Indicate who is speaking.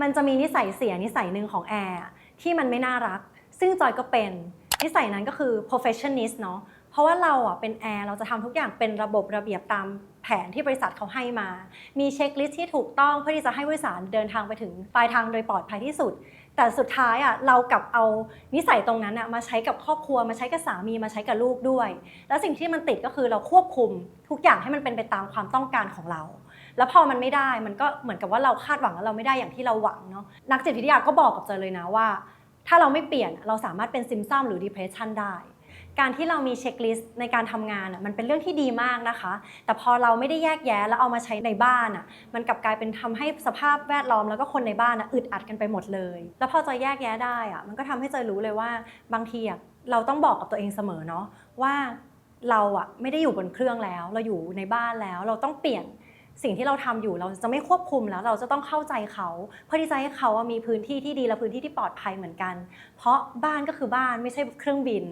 Speaker 1: มันจะมีนิสัยเสียนิสัยหนึ่งของแอร์ที่มันไม่น่ารัก ซึ่งจอยก็เป็นนิสัยนั้นก็คือ perfectionist เนาะ ราะว่าเราอะเป็นแอร์เราจะทำทุกอย่างเป็นระบบระเบียบตามแผนที่บริษัทเขาให้มา มีเช็คลิสต์ที่ถูกต้องเพื่อที่จะให้ผู้โดยสารเดินทางไปถึงปลายทางโดยปลอดภัยที่สุด แต่สุดท้ายอะเรากลับเอานิสัยตรงนั้นอะมาใช้กับครอบครัวมาใช้กับสามีมาใช้กับลูกด้วย แล้วสิ่งที่มันติดก็คือเราควบคุมทุกอย่างให้มันเป็นไปตามความต้องการของเราแล้วพอมันไม่ได้มันก็เหมือนกับว่าเราคาดหวังแล้วเราไม่ได้อย่างที่เราหวังเนาะนักจิตวิทยาก็บอกกับเจอเลยนะว่า ถ้าเราไม่เปลี่ยนเราสามารถเป็นซิมซัมหรือ depression ได้ การที่เรามีเช็คลิสต์ในการทำงานอะมันเป็นเรื่องที่ดีมากนะคะ แต่พอเราไม่ได้แยกแยะแล้วเอามาใช้ในบ้านอะมันกลับกลายเป็นทำให้สภาพแวดล้อมแล้วก็คนในบ้านอะอึดอัดกันไปหมดเลย แล้วพอจอยแยกแยะได้อะมันก็ทำให้เจอรู้เลยว่าบางทีอะเราต้องบอกกับตัวเองเสมอเนาะว่าเราอะไม่ได้อยู่บนเครื่องแล้ว เราอยู่ในบ้านแล้ว เราต้องเปลี่ยนสิ่งที่เราทำอยู่เราจะไม่ควบคุมแล้ว เราจะต้องเข้าใจเขาเพื่อที่จะให้เขามีพื้นที่ที่ดีและพื้นที่ที่ปลอดภัยเหมือนกัน เพราะบ้านก็คือบ้านไม่ใช่เครื่องบิน